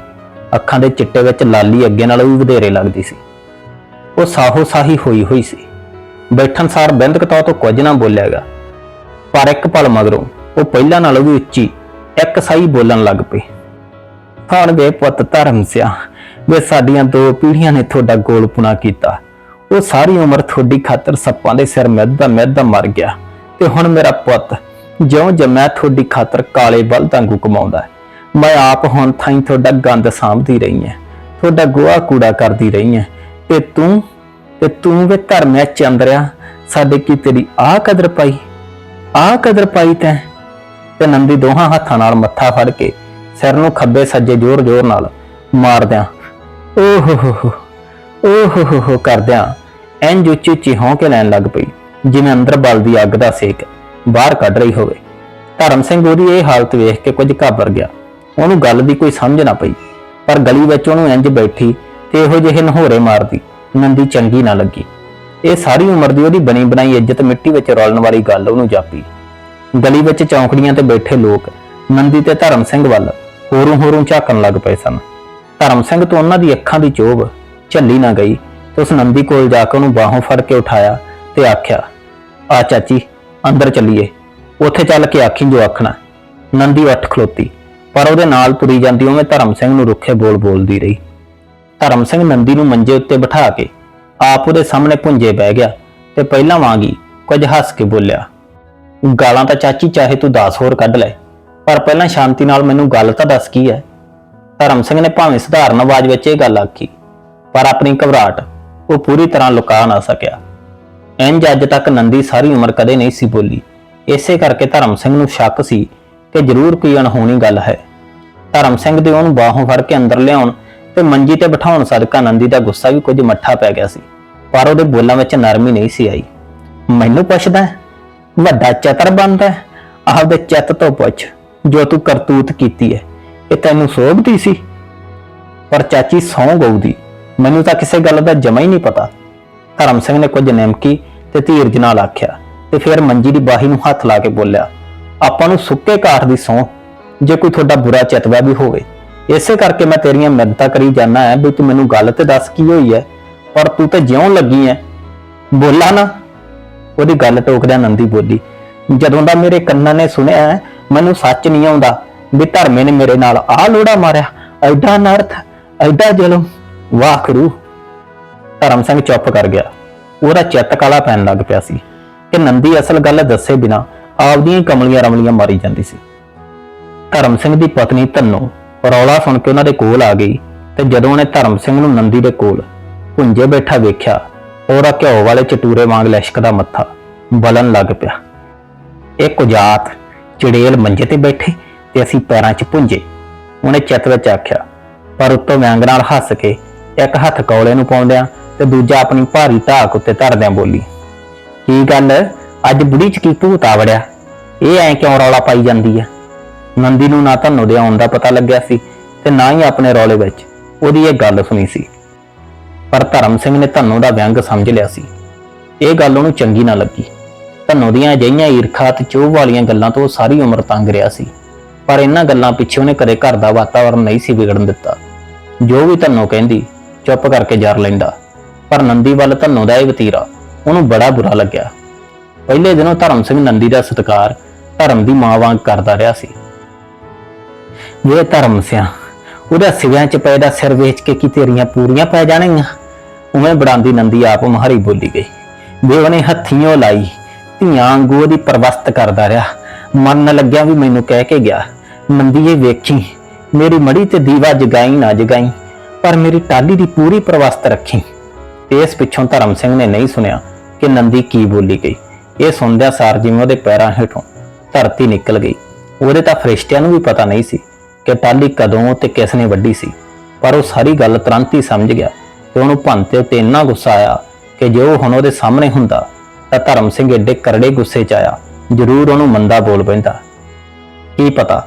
[SPEAKER 1] ਅੱਖਾਂ ਦੇ ਚਿੱਟੇ ਵਿੱਚ ਲਾਲੀ ਅੱਗੇ ਨਾਲੋਂ ਵੀ ਵਧੇਰੇ ਲੱਗਦੀ ਸੀ। ਉਹ ਸਾਹੋ ਸਾਹੀ ਹੋਈ ਹੋਈ ਸੀ। ਬੈਠਣ ਸਾਰ ਬਿੰਦਕ ਤੌਰ ਤੋਂ ਕੁਝ ਨਾ ਬੋਲਿਆਗਾ। ਪਰ ਇੱਕ ਪਲ ਮਗਰੋਂ ਉਹ ਪਹਿਲਾਂ ਨਾਲੋਂ ਵੀ ਉੱਚੀ ਇੱਕ ਸਾਈ ਬੋਲਣ ਲੱਗ ਪਈ। ਹੁਣ ਵੇ ਪੁੱਤ ਧਰਮ ਸਿਆ, ਵੇ ਸਾਡੀਆਂ ਦੋ ਪੀੜ੍ਹੀਆਂ ਨੇ ਤੁਹਾਡਾ ਗੋਲਪੁਣਾ ਕੀਤਾ। ਉਹ ਸਾਰੀ ਉਮਰ ਤੁਹਾਡੀ ਖਾਤਰ ਸੱਪਾਂ ਦੇ ਸਿਰ ਮਿੱਧਾ ਮਿੱਧਾ ਮਰ ਗਿਆ। ਤੇ ਹੁਣ ਮੇਰਾ ਪੁੱਤ, ਜਿਉਂ ਜੰਮਿਆ ਤੁਹਾਡੀ ਖਾਤਰ ਕਾਲੇ ਬਲ ਵਾਂਗੂ ਕਮਾਉਂਦਾ, ਮੈਂ ਆਪ ਹੁਣ ਥਾਈ ਤੁਹਾਡਾ ਗੰਦ ਸਾਂਭਦੀ ਰਹੀ ਹਾਂ ਤੁਹਾਡਾ ਗੋਹਾ ਕੂੜਾ ਕਰਦੀ ਰਹੀ ਹਾਂ ਤੇ ਤੂੰ ਤੇ ਤੂੰ ਵੇ ਧਰਮਿਆ ਚੰਦਰਿਆ ਸਾਡੇ ਕੀ ਤੇਰੀ ਆਹ ਕਦਰ ਪਾਈ? ਆਹ ਕਦਰ ਪਾਈ ਤੈਂ? ਤੇ ਨੰਦੀ ਦੋਹਾਂ ਹੱਥਾਂ ਨਾਲ ਮੱਥਾ ਫੜ ਕੇ ਸਿਰ ਨੂੰ ਖੱਬੇ ਸੱਜੇ ਜ਼ੋਰ-ਜ਼ੋਰ ਨਾਲ ਮਾਰਦਿਆਂ ਓ ਹੋ ਹੋ ਹੋ ਹੋ ਹੋ ਕਰਦਿਆਂ ਐਨ ਉੱਚੀ ਉੱਚੀ ਹੌਂ ਕੇ ਲੈਣ ਲੱਗ ਪਈ, ਜਿਵੇਂ ਅੰਦਰ ਬਲਦੀ ਅੱਗ ਦਾ ਸੇਕ ਬਾਹਰ ਕੱਢ ਰਹੀ ਹੋਵੇ। ਧਰਮ ਸਿੰਘ ਉਹਦੀ ਇਹ ਹਾਲਤ ਵੇਖ ਕੇ ਕੁਝ ਘਾਬਰ ਗਿਆ। ਉਹਨੂੰ ਗੱਲ ਦੀ ਕੋਈ ਸਮਝ ਨਾ ਪਈ, ਪਰ ਗਲੀ ਵਿੱਚ ਉਹਨੂੰ ਇੰਜ ਬੈਠੀ ਤੇ ਇਹੋ ਜਿਹੇ ਨਹੋਰੇ ਮਾਰਦੀ। ਨੰਦੀ ਚੰਗੀ ਨਾ ਲੱਗੀ। ਇਹ ਸਾਰੀ ਉਮਰ ਦੀ ਉਹਦੀ ਬਣੀ ਬਣਾਈ ਇੱਜ਼ਤ ਮਿੱਟੀ ਵਿੱਚ ਰੋਲਣ ਵਾਲੀ ਗੱਲ ਉਹਨੂੰ ਜਾਪੀ। ਗਲੀ ਵਿੱਚ ਚੌਂਕੜੀਆਂ ਤੇ ਬੈਠੇ ਲੋਕ ਨੰਦੀ ਤੇ ਧਰਮ ਸਿੰਘ ਵੱਲ ਹੋਰੋਂ ਹੋਰੋਂ ਝਾਕਣ ਲੱਗ ਪਏ ਸਨ। ਧਰਮ ਸਿੰਘ ਤੋਂ ਉਹਨਾਂ ਦੀ ਅੱਖਾਂ ਦੀ ਚੋਬ ਝੱਲੀ ਨਾ ਗਈ ਤੇ ਉਸ ਨੰਦੀ ਕੋਲ ਜਾ ਕੇ ਉਹਨੂੰ ਬਾਹੋਂ ਫੜ ਕੇ ਉਠਾਇਆ ਤੇ ਆਖਿਆ, ਆ ਚਾਚੀ, ਅੰਦਰ ਚੱਲੀਏ। ਉੱਥੇ ਚੱਲ ਕੇ ਆਖੀ ਜੋ ਆਖਣਾ। ਨੰਦੀ ਉੱਠ ਖਲੋਤੀ, ਪਰ ਉਹਦੇ ਨਾਲ ਤੁਰੀ ਜਾਂਦੀ ਉਵੇਂ ਧਰਮ ਸਿੰਘ ਨੂੰ ਰੁੱਖੇ ਬੋਲ ਬੋਲਦੀ ਰਹੀ। ਧਰਮ ਸਿੰਘ ਨੰਦੀ ਨੂੰ ਮੰਜੇ ਉੱਤੇ ਬਿਠਾ ਕੇ ਆਪ ਉਹਦੇ ਸਾਹਮਣੇ ਪੁੰਜੇ ਬਹਿ ਗਿਆ ਤੇ ਪਹਿਲਾਂ ਵਾਂਗੀ ਕੁਝ ਹੱਸ ਕੇ ਬੋਲਿਆ, ਗਾਲਾਂ ਤਾਂ ਚਾਚੀ ਚਾਹੇ ਤੂੰ 10 ਹੋਰ ਕੱਢ ਲੈ, ਪਰ ਪਹਿਲਾਂ ਸ਼ਾਂਤੀ ਨਾਲ ਮੈਨੂੰ ਗੱਲ ਤਾਂ ਦੱਸ ਕੀ ਹੈ? ਧਰਮ ਸਿੰਘ ਨੇ ਭਾਵੇਂ ਸਧਾਰਨ ਆਵਾਜ਼ ਵਿੱਚ ਇਹ ਗੱਲ ਆਖੀ, ਪਰ ਆਪਣੀ ਘਬਰਾਹਟ ਉਹ ਪੂਰੀ ਤਰ੍ਹਾਂ ਲੁਕਾ ਨਾ ਸਕਿਆ। ਇੰਜ ਅੱਜ ਤੱਕ ਨੰਦੀ ਸਾਰੀ ਉਮਰ ਕਦੇ ਨਹੀਂ ਸੀ ਬੋਲੀ। ਇਸੇ ਕਰਕੇ ਧਰਮ ਸਿੰਘ ਨੂੰ ਸ਼ੱਕ ਸੀ ਕਿ ਜ਼ਰੂਰ ਕੋਈ ਅਣਹੋਣੀ ਗੱਲ ਹੈ। ਧਰਮ ਸਿੰਘ ਦੇ ਉਹਨੂੰ ਬਾਹੋਂ ਫੜ ਕੇ ਅੰਦਰ ਲਿਆਉਣ ਤੇ ਮੰਜੀ ਤੇ ਬਿਠਾਉਣ ਸਦਕਾ ਨੰਦੀ ਦਾ ਗੁੱਸਾ ਵੀ ਕੁਝ ਮੱਠਾ ਪੈ ਗਿਆ ਸੀ, ਪਰ ਉਹਦੇ ਬੋਲਾਂ ਵਿੱਚ ਨਰਮੀ ਨਹੀਂ ਸੀ ਆਈ। ਮੈਨੂੰ ਪੁੱਛਦਾ ਵੱਡਾ ਚਤਰ ਬਣਦਾ ਹੈ? ਆਪਦੇ ਚਿੱਤ ਤੋਂ ਪੁੱਛ, ਜੋ ਤੂੰ ਕਰਤੂਤ ਕੀਤੀ ਹੈ। ਇਹ ਤੈਨੂੰ ਸੋਭਦੀ ਸੀ? ਪਰ ਚਾਚੀ, ਸੌਂ ਗਊਦੀ ਮੈਨੂੰ ਤਾਂ ਕਿਸੇ ਗੱਲ ਦਾ ਜਮਾ ਹੀ ਨਹੀਂ ਪਤਾ। ਧਰਮ ਸਿੰਘ ਨੇ ਕੁਝ ਨਿਮਕੀ ਤੇ ਧੀਰਜ ਨਾਲ ਆਖਿਆ ਤੇ ਫਿਰ ਮੰਜੀ ਦੀ ਬਾਹੀ ਨੂੰ ਹੱਥ ਲਾ ਕੇ ਬੋਲਿਆ, ਆਪਾਂ ਨੂੰ ਸੁੱਕੇ ਕਾਠ ਦੀ ਸੌਂ। ਜੇ ਕੋਈ ਤੁਹਾਡਾ ਬੁਰਾ ਚਤਵਾ ਵੀ ਹੋਵੇ ਇਸੇ ਕਰਕੇ ਮੈਂ ਤੇਰੀਆਂ ਮਿੰਨਤਾਂ ਕਰੀ ਜਾਣਾ ਹੈ ਵੀ ਤੂੰ ਮੈਨੂੰ ਗੱਲ ਤੇ ਦੱਸ ਕੀ ਹੋਈ ਹੈ, ਪਰ ਤੂੰ ਤੇ ਜਿਉਂ ਲੱਗੀ ਹੈ। ਬੋਲਾ ਨਾ। ਉਹਦੀ ਗੱਲ ਟੋਕਦਿਆਂ ਨੰਦੀ ਬੋਲੀ, ਜਦੋਂ ਦਾ ਮੇਰੇ ਕੰਨਾਂ ਨੇ ਸੁਣਿਆ ਮੈਨੂੰ ਸੱਚ ਨਹੀਂ ਆਉਂਦਾ ਵੀ ਧਰਮੇ ਨੇ ਮੇਰੇ ਨਾਲ ਆਹ ਲੋੜਾ ਮਾਰਿਆ। ਐਡਾ ਨਰਥ ਐਡਾ ਜ਼ੁਲਮ, ਵਾਖਰੂ। ਧਰਮ ਸਿੰਘ ਚੁੱਪ ਕਰ ਗਿਆ। ਉਹਦਾ ਚਿੱਤ ਕਾਲਾ ਪੈਣ ਲੱਗ ਪਿਆ ਸੀ ਕਿ ਨੰਦੀ ਅਸਲ ਗੱਲ ਦੱਸੇ ਬਿਨਾ ਆਪਦੀਆਂ ਕਮਲੀਆਂ ਰਮਲੀਆਂ ਮਾਰੀ ਜਾਂਦੀ ਸੀ। ਧਰਮ ਸਿੰਘ ਦੀ ਪਤਨੀ ਧੰਨੋ ਰੌਲਾ ਸੁਣ ਕੇ ਉਹਨਾਂ ਦੇ ਕੋਲ ਆ ਗਈ ਤੇ ਜਦੋਂ ਉਹਨੇ ਧਰਮ ਸਿੰਘ ਨੂੰ ਨੰਦੀ ਦੇ ਕੋਲ ਭੁੰਜੇ ਬੈਠਾ ਵੇਖਿਆ ਉਹਦਾ ਘਿਓ ਵਾਲੇ ਚਟੂਰੇ ਵਾਂਗ ਲਿਸ਼ਕਦਾ ਮੱਥਾ ਬਲਨ ਲੱਗ ਪਿਆ। ਇਹ ਕੁਜਾਤ ਚੜੇਲ ਮੰਜੇ ਤੇ ਬੈਠੇ ਤੇ ਅਸੀਂ ਪੈਰਾਂ 'ਚ ਪੁੰਜੇ ਉਹਨੇ ਚਿੱਤ ਵਿੱਚ ਆਖਿਆ, ਪਰ ਉੱਤੋਂ ਵਿਅੰਗ ਨਾਲ ਹੱਸ ਕੇ ਇੱਕ ਹੱਥ ਕੌਲੇ ਨੂੰ ਪਾਉਂਦਿਆਂ ਤੇ ਦੂਜਾ ਆਪਣੀ ਭਾਰੀ ਢਾਕ ਉੱਤੇ ਧਰਦਿਆਂ ਬੋਲੀ, ਕੀ ਗੱਲ? ਅੱਜ ਬੁੜੀ 'ਚ ਕੀ ਭੂਤ ਆ ਇਹ ਐਂ ਕਿਉਂ ਰੌਲਾ ਪਾਈ ਜਾਂਦੀ ਆ? ਨੰਦੀ ਨੂੰ ਨਾ ਧੰਨੋ ਦੇ ਆਉਣ ਦਾ ਪਤਾ ਲੱਗਿਆ ਸੀ ਤੇ ਨਾ ਹੀ ਆਪਣੇ ਰੌਲੇ ਵਿੱਚ ਉਹਦੀ ਇਹ ਗੱਲ ਸੁਣੀ ਸੀ। ਪਰ ਧਰਮ ਸਿੰਘ ਨੇ ਧੰਨੋ ਦਾ ਵਿਅੰਗ ਸਮਝ ਲਿਆ ਸੀ। ਇਹ ਗੱਲ ਉਹਨੂੰ ਚੰਗੀ ਨਾ ਲੱਗੀ। ਧੰਨੋ ਦੀਆਂ ਅਜਿਹੀਆਂ ਈਰਖਾ ਤੇ ਚੋਹ ਵਾਲੀਆਂ ਗੱਲਾਂ ਤੋਂ ਉਹ ਸਾਰੀ ਉਮਰ ਤੰਗ ਰਿਹਾ ਸੀ। ਪਰ ਇਹਨਾਂ ਗੱਲਾਂ ਪਿੱਛੇ ਉਹਨੇ ਕਦੇ ਘਰ ਦਾ ਵਾਤਾਵਰਣ ਨਹੀਂ ਸੀ ਵਿਗੜਨ ਦਿੱਤਾ। ਜੋ ਵੀ ਧੰਨੋ ਕਹਿੰਦੀ, ਚੁੱਪ ਕਰਕੇ ਜਰ ਲੈਂਦਾ। ਪਰ ਨੰਦੀ ਵੱਲ ਧੰਨੋ ਦਾ ਇਹ ਵਤੀਰਾ ਉਹਨੂੰ ਬੜਾ ਬੁਰਾ ਲੱਗਿਆ। ਪਹਿਲੇ ਦਿਨੋਂ ਧਰਮ ਸਿੰਘ ਨੰਦੀ ਦਾ ਸਤਿਕਾਰ ਧਰਮ ਦੀ ਮਾਂ ਵਾਂਗ ਕਰਦਾ ਰਿਹਾ ਸੀ। ਵੇ ਧਰਮ ਸਿਆ, ਉਹਦਾ ਸਿਵਿਆਂ ਚ ਪੈ ਦਾ ਸਿਰ ਵੇਚ ਕੇ ਕੀ ਤੇਰੀਆਂ ਪੂਰੀਆਂ ਪੈ ਜਾਣਗੀਆਂ? ਉਵੇਂ ਬੜਾਂਦੀ ਨੰਦੀ ਆਪ ਮਹਾਰੀ ਬੋਲੀ ਗਈ। ਵੇ ਉਹਨੇ ਹੱਥੀਓ ਲਾਈ, ਧੀਆਂ ਵਾਂਗੂ ਉਹਦੀ ਪਰਵਸਤ ਕਰਦਾ ਰਿਹਾ। ਮਨ ਨਾ ਲੱਗਿਆ ਵੀ ਮੈਨੂੰ ਕਹਿ ਕੇ ਗਿਆ, ਨੰਦੀ ਇਹ ਵੇਖੀ, ਮੇਰੀ ਮੜੀ ਤੇ ਦੀਵਾ ਜਗਾਈ ਨਾ ਜਗਾਈ, ਪਰ ਮੇਰੀ ਟਾਲੀ ਦੀ ਪੂਰੀ ਪਰਵਸਤ ਰੱਖੀ। ਇਸ ਪਿੱਛੋਂ ਧਰਮ ਸਿੰਘ ਨੇ ਨਹੀਂ ਸੁਣਿਆ ਕਿ ਨੰਦੀ ਕੀ ਬੋਲੀ ਗਈ। ਇਹ ਸੁਣਦਿਆਂ ਸਾਰ ਜਿਵੇਂ ਉਹਦੇ ਪੈਰਾਂ ਹੇਠੋਂ ਧਰਤੀ ਨਿਕਲ ਗਈ। ਉਹਦੇ ਤਾਂ ਫਰਿਸ਼ਤਿਆਂ ਨੂੰ ਵੀ ਪਤਾ ਨਹੀਂ ਸੀ ਕਿ ਟਾਲੀ ਕਦੋਂ ਤੇ ਕਿਸ ਨੇ ਵੱਢੀ ਸੀ। ਪਰ ਉਹ ਸਾਰੀ ਗੱਲ ਤੁਰੰਤ ਹੀ ਸਮਝ ਗਿਆ ਤੇ ਉਹਨੂੰ ਭੰਤੇ ਉੱਤੇ ਇੰਨਾ ਗੁੱਸਾ ਆਇਆ ਕਿ ਜੋ ਹੁਣ ਉਹਦੇ ਸਾਹਮਣੇ ਹੁੰਦਾ ਤਾਂ ਧਰਮ ਸਿੰਘ ਏਡੇ ਕਰੜੇ ਗੁੱਸੇ 'ਚ ਆਇਆ। ਜ਼ਰੂਰ ਉਹਨੂੰ ਮੰਦਾ ਬੋਲ ਪੈਂਦਾ। ਕੀ ਪਤਾ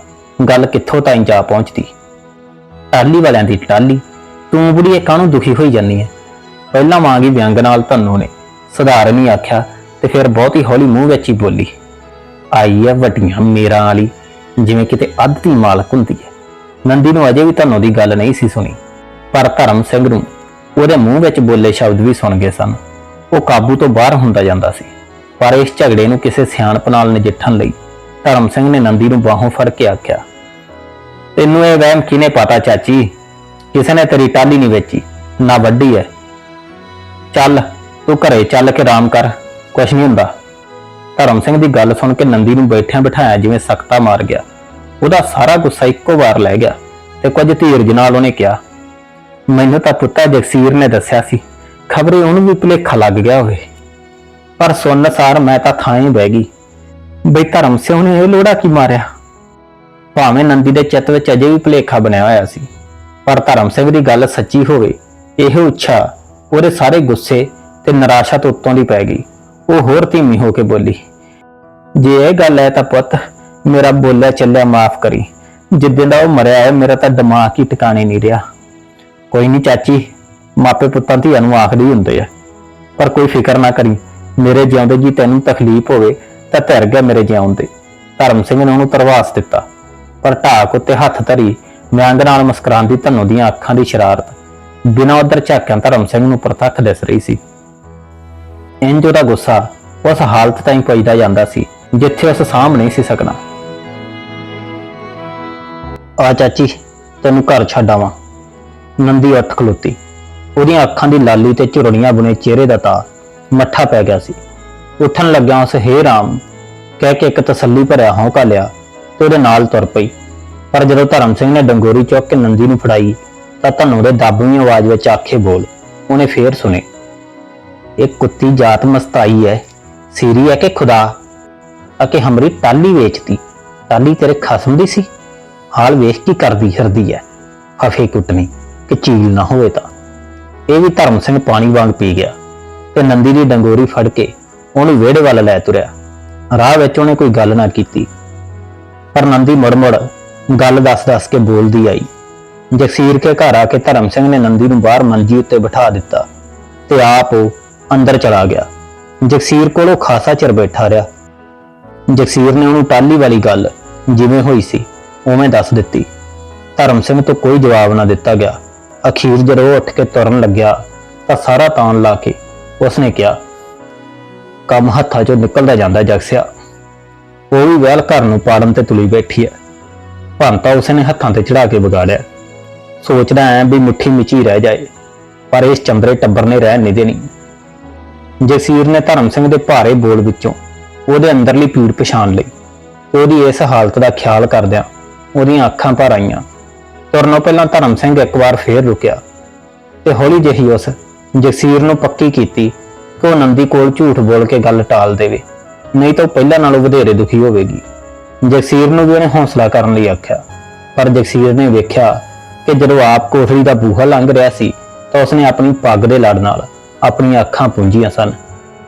[SPEAKER 1] ਗੱਲ ਕਿੱਥੋਂ ਤਾਈਂ ਜਾ ਪਹੁੰਚਦੀ। ਟਾਲੀ ਵਾਲਿਆਂ ਦੀ ਟਾਲੀ ਤੂੰ ਬੁੜੀਏ ਕਾਹਨੂੰ ਦੁਖੀ ਹੋਈ ਜਾਂਦੀ ਹੈ ਪਹਿਲਾਂ ਵਾਂਗ ਹੀ ਵਿਅੰਗ ਨਾਲ ਧੰਨੂ ਨੇ। ਸਧਾਰਨ ਹੀ ਆਖਿਆ ਤੇ ਫਿਰ ਬਹੁਤ ਹੀ ਹੌਲੀ ਮੂੰਹ ਵਿੱਚ ਹੀ ਬੋਲੀ, ਆਈ ਹੈ ਵੱਡੀਆਂ ਮੇਰਾ ਵਾਲੀ, ਜਿਵੇਂ ਕਿਤੇ ਅੱਧ ਦੀ ਮਾਲਕ ਹੁੰਦੀ ਹੈ ਨੰਦੀ ਨੂੰ ਅਜੇ ਵੀ ਧੰਨੋ ਦੀ ਗੱਲ ਨਹੀਂ ਸੀ ਸੁਣੀ, ਪਰ ਧਰਮ ਸਿੰਘ ਨੂੰ ਉਹਦੇ ਮੂੰਹ ਵਿੱਚ ਬੋਲੇ ਸ਼ਬਦ ਵੀ ਸੁਣ ਗਏ ਸਨ। ਉਹ ਕਾਬੂ ਤੋਂ ਬਾਹਰ ਹੁੰਦਾ ਜਾਂਦਾ ਸੀ, ਪਰ ਇਸ ਝਗੜੇ ਨੂੰ ਕਿਸੇ ਸਿਆਣਪ ਨਾਲ ਨਜਿੱਠਣ ਲਈ ਧਰਮ ਸਿੰਘ ਨੇ ਨੰਦੀ ਨੂੰ ਬਾਹੋਂ ਫੜ ਕੇ ਆਖਿਆ, ਤੈਨੂੰ ਇਹ ਵਹਿਮ ਕਿਨੇ ਪਤਾ ਚਾਚੀ? ਕਿਸੇ ਨੇ ਤੇਰੀ ਟਾਲੀ ਨਹੀਂ ਵੇਚੀ, ਨਾ ਵੱਡੀ ਹੈ ਚੱਲ, ਤੂੰ ਘਰੇ ਚੱਲ ਕੇ ਆਰਾਮ ਕਰ, ਕੁਛ ਨਹੀਂ ਹੁੰਦਾ। ਧਰਮ ਸਿੰਘ ਦੀ ਗੱਲ ਸੁਣ ਕੇ ਨੰਦੀ ਨੂੰ ਬੈਠਿਆਂ ਬਿਠਾਇਆ ਜਿਵੇਂ ਸਖਤਾ ਮਾਰ ਗਿਆ। ਉਹਦਾ ਸਾਰਾ ਗੁੱਸਾ ਇੱਕੋ ਵਾਰ ਲੈ ਗਿਆ ਤੇ ਕੁਝ ਧੀਰਜ ਨਾਲ ਉਹਨੇ ਕਿਹਾ, ਮੈਨੂੰ ਤਾਂ ਪੁੱਤਾ ਜਗਸੀਰ ਨੇ ਦੱਸਿਆ ਸੀ, ਖਬਰੇ ਉਹਨੂੰ ਵੀ ਭੁਲੇਖਾ ਲੱਗ ਗਿਆ ਹੋਵੇ। ਪਰ ਸੁਣਨ ਸਾਰ ਮੈਂ ਤਾਂ ਥਾਂ ਹੀ ਬਹਿ ਗਈ। ਬਈ ਧਰਮ ਸਿੰਘ ਨੇ ਇਹ ਲੋੜਾ ਕੀ ਮਾਰਿਆ? ਭਾਵੇਂ ਨੰਦੀ ਦੇ ਚਿੱਤ ਵਿੱਚ ਅਜੇ ਵੀ ਭੁਲੇਖਾ ਬਣਿਆ ਹੋਇਆ ਸੀ, ਪਰ ਧਰਮ ਸਿੰਘ ਦੀ ਗੱਲ ਸੱਚੀ ਹੋਵੇ, ਇਹ ਇੱਛਾ ਉਹਦੇ ਸਾਰੇ ਗੁੱਸੇ ਤੇ ਨਿਰਾਸ਼ਾ ਤੋਂ ਉੱਤੋਂ ਦੀ ਪੈ ਗਈ। ਉਹ ਹੋਰ ਧੀਮੀ ਹੋ ਕੇ ਬੋਲੀ, ਜੇ ਇਹ ਗੱਲ ਹੈ ਤਾਂ ਪੁੱਤ ਮੇਰਾ ਬੋਲਿਆ ਚੱਲਿਆ ਮਾਫ ਕਰੀ। ਜਿੱਦਾਂ ਦਾ ਉਹ ਮਰਿਆ ਹੈ ਮੇਰਾ ਤਾਂ ਦਿਮਾਗ ਹੀ ਟਿਕਾਣੇ ਨਹੀਂ ਰਿਹਾ। ਕੋਈ ਨਹੀਂ ਚਾਚੀ, ਮਾਪੇ ਪੁੱਤਾਂ ਧੀਆਂ ਨੂੰ ਆਖਦੇ ਹੀ ਹੁੰਦੇ ਆ। ਪਰ ਕੋਈ ਫਿਕਰ ਨਾ ਕਰੀ। ਮੇਰੇ ਜਿਉਂਦੇ ਜੀ ਤੈਨੂੰ ਤਕਲੀਫ ਹੋਵੇ, ਤਾਂ ਧਿਰ ਗਿਆ ਮੇਰੇ ਜਿਉਂਦੇ ਧਰਮ ਸਿੰਘ ਨੇ ਉਹਨੂੰ ਤਰਵਾਸ ਦਿੱਤਾ। ਪਰ ਢਾਕ ਉੱਤੇ ਹੱਥ ਧਰੀ ਮਿਆਂਗ ਨਾਲ ਮੁਸਕਰਾਉਂਦੀ ਧਨੋ ਦੀਆਂ ਅੱਖਾਂ ਦੀ ਸ਼ਰਾਰਤ। ਬਿਨਾਂ ਉਧਰ ਝਾਕਿਆਂ ਧਰਮ ਸਿੰਘ ਨੂੰ ਪ੍ਰਤੱਖ ਦਿਸ ਰਹੀ ਸੀ। ਇੰਜ ਉਹਦਾ ਗੁੱਸਾ ਉਸ ਹਾਲਤ ਤਾਈਂ ਪਹੁੰਚਦਾ ਜਾਂਦਾ ਸੀ, ਜਿੱਥੇ ਉਸ ਸਾਹਮਣੇ ਨਹੀਂ ਸੀ ਸਕਣਾ। ਆ ਚਾਚੀ, ਤੈਨੂੰ ਘਰ ਛੱਡ ਆਵਾਂ। ਨੰਦੀ ਉੱਠ ਖਲੋਤੀ। ਉਹਦੀਆਂ ਅੱਖਾਂ ਦੀ ਲਾਲੀ ਤੇ ਝੁਰੜੀਆਂ ਬੁਨੇ ਚਿਹਰੇ ਦਾ ਤਾਰ ਮੱਠਾ ਪੈ ਗਿਆ ਸੀ। ਉੱਠਣ ਲੱਗਿਆ ਉਸ ਹੇ ਰਾਮ ਕਹਿ ਕੇ ਇੱਕ ਤਸੱਲੀ ਭਰਿਆ ਹੌਂਕਾ ਲਿਆ ਤੇ ਉਹਦੇ ਨਾਲ ਤੁਰ ਪਈ। ਪਰ ਜਦੋਂ ਧਰਮ ਸਿੰਘ ਨੇ ਡੰਗੋਰੀ ਚੁੱਕ ਕੇ ਨੰਦੀ ਨੂੰ ਫੜਾਈ, ਤਾਂ ਧਨੂ ਦੇ ਦਾਬਵੀਂ ਆਵਾਜ਼ ਵਿੱਚ ਆਖੇ ਬੋਲ, ਉਹਨੇ ਫੇਰ ਸੁਣੇ, ਇਹ ਕੁੱਤੀ ਜਾਤ ਮਸਤਾਈ ਹੈ ਸੀਰੀ ਹੈ ਕਿ ਖੁਦਾ? ਅਕੇ ਹਮਰੀ ਟਾਲੀ ਵੇਚਤੀ। ਟਾਲੀ ਤੇਰੇ ਖਸਮ ਦੀ ਸੀ? ਹਾਲ ਵੇਖ ਕੀ ਕਰਦੀ ਫਿਰਦੀ ਹੈ ਫਫੇ ਕੁੱਟਣੀ, ਕਿ ਚੀਲ ਨਾ ਹੋਵੇ ਤਾਂ। ਇਹ ਵੀ ਧਰਮ ਸਿੰਘ ਪਾਣੀ ਵਾਂਗ ਪੀ ਗਿਆ ਤੇ ਨੰਦੀ ਦੀ ਡੰਗੋਰੀ ਫੜ ਕੇ ਉਹਨੂੰ ਵਿਹੜੇ ਵੱਲ ਲੈ ਤੁਰਿਆ। ਰਾਹ ਵਿੱਚ ਉਹਨੇ ਕੋਈ ਗੱਲ ਨਾ ਕੀਤੀ। ਪਰ ਨੰਦੀ ਮੁੜ-ਮੁੜ ਗੱਲ ਦੱਸ-ਦੱਸ ਕੇ ਬੋਲਦੀ ਆਈ। ਜਗਸੀਰ ਕੇ ਘਰ ਆ ਕੇ ਧਰਮ ਸਿੰਘ ਨੇ ਨੰਦੀ ਨੂੰ ਬਾਹਰ ਮੰਜੀ ਉੱਤੇ ਬਿਠਾ ਦਿੱਤਾ ਤੇ ਆਪ ਉਹ ਅੰਦਰ ਚਲਾ ਗਿਆ। ਜਗਸੀਰ ਕੋਲ ਉਹ ਖਾਸਾ ਚਿਰ ਬੈਠਾ ਰਿਹਾ। ਜਗਸੀਰ ਨੇ ਉਹਨੂੰ ਟਾਲੀ ਵਾਲੀ ਗੱਲ ਜਿਵੇਂ ਹੋਈ ਸੀ। ਉਵੇਂ ਦੱਸ ਦਿੱਤੀ। ਧਰਮ ਸਿੰਘ ਤੋਂ ਕੋਈ ਜਵਾਬ ਨਾ ਦਿੱਤਾ ਗਿਆ। ਅਖੀਰ ਜਦੋਂ ਉਹ ਉੱਠ ਕੇ ਤੁਰਨ ਲੱਗਿਆ, ਤਾਂ ਸਾਰਾ ਤਾਨ ਲਾ ਕੇ ਉਸਨੇ ਕਿਹਾ, ਕੰਮ ਹੱਥਾਂ 'ਚੋਂ ਨਿਕਲਦਾ ਜਾਂਦਾ ਜਗਸਿਆ। ਉਹ ਵੀ ਵਹਿਲ ਘਰ ਨੂੰ ਪਾੜਨ ਤੇ ਤੁਲੀ ਬੈਠੀ ਹੈ। ਭੰਤਾ ਉਸਨੇ ਹੱਥਾਂ ਤੇ ਚੜਾ ਕੇ ਵਿਗਾੜਿਆ ਸੋਚਦਾ ਐ ਵੀ ਮੁੱਠੀ ਮਿਚੀ ਰਹਿ ਜਾਏ, ਪਰ ਇਸ ਚੰਦਰੇ ਟੱਬਰ ਨੇ ਰਹਿ ਨਹੀਂ ਦੇਣੀ। ਜਸੀਰ ਨੇ ਧਰਮ ਸਿੰਘ ਦੇ ਭਾਰੇ ਬੋਲ ਵਿੱਚੋਂ ਉਹਦੇ ਅੰਦਰਲੀ ਪੀੜ ਪਛਾਣ ਲਈ। ਉਹਦੀ ਇਸ ਹਾਲਤ ਦਾ ਖਿਆਲ ਕਰਦਿਆਂ ਉਹਦੀਆਂ ਅੱਖਾਂ ਭਰ ਆਈਆਂ ਤੁਰਨੋਂ ਪਹਿਲਾਂ ਧਰਮ ਸਿੰਘ ਇੱਕ ਵਾਰ ਫੇਰ ਰੁਕਿਆ ਤੇ ਹੌਲੀ ਜਿਹੀ ਉਸ ਜਗਸੀਰ ਨੂੰ ਪੱਕੀ ਕੀਤੀ ਕਿ ਉਹ ਨੰਦੀ ਕੋਲ ਝੂਠ ਬੋਲ ਕੇ ਗੱਲ ਟਾਲ ਦੇਵੇ, ਨਹੀਂ ਤਾਂ ਉਹ ਪਹਿਲਾਂ ਨਾਲੋਂ ਵਧੇਰੇ ਦੁਖੀ ਹੋਵੇਗੀ। ਜਗਸੀਰ ਨੂੰ ਵੀ ਉਹਨੇ ਹੌਸਲਾ ਕਰਨ ਲਈ ਆਖਿਆ, ਪਰ ਜਗਸੀਰ ਨੇ ਵੇਖਿਆ ਕਿ ਜਦੋਂ ਆਪ ਕੋਠੜੀ ਦਾ ਬੂਹਾ ਲੰਘ ਰਿਹਾ ਸੀ ਤਾਂ ਉਸਨੇ ਆਪਣੀ ਪੱਗ ਦੇ ਲੜ ਨਾਲ ਆਪਣੀਆਂ ਅੱਖਾਂ ਪੂੰਝੀਆਂ ਸਨ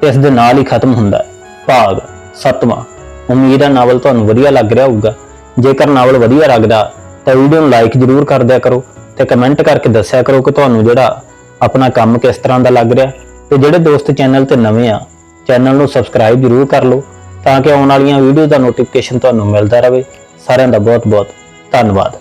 [SPEAKER 1] ਤੇ ਇਸ ਦੇ ਨਾਲ ਹੀ ਖਤਮ ਹੁੰਦਾ ਹੈ। ਭਾਗ ਸੱਤਵਾਂ, ਉਮੀਦ ਹੈ ਨਾਵਲ ਤੁਹਾਨੂੰ ਵਧੀਆ ਲੱਗ ਰਿਹਾ ਹੋਊਗਾ। ਜੇਕਰ ਨਾਵਲ ਵਧੀਆ ਲੱਗਦਾ ਤਾਂ ਵੀਡੀਓ ਨੂੰ ਲਾਈਕ ਜ਼ਰੂਰ ਕਰ ਦਿਆ ਕਰੋ ਤੇ ਕਮੈਂਟ ਕਰਕੇ ਦੱਸਿਆ ਕਰੋ ਕਿ ਤੁਹਾਨੂੰ ਜਿਹੜਾ ਆਪਣਾ ਕੰਮ ਕਿਸ ਤਰ੍ਹਾਂ ਦਾ ਲੱਗ ਰਿਹਾ। ਤੇ ਜਿਹੜੇ ਦੋਸਤ ਚੈਨਲ ਤੇ ਨਵੇਂ ਆ ਚੈਨਲ ਨੂੰ ਸਬਸਕ੍ਰਾਈਬ ਜ਼ਰੂਰ ਕਰ ਲਓ ਤਾਂ ਕਿ ਆਉਣ ਵਾਲੀਆਂ ਵੀਡੀਓ ਦਾ ਨੋਟੀਫਿਕੇਸ਼ਨ ਤੁਹਾਨੂੰ ਮਿਲਦਾ ਰਹੇ। ਸਾਰਿਆਂ ਦਾ ਬਹੁਤ ਬਹੁਤ ਧੰਨਵਾਦ।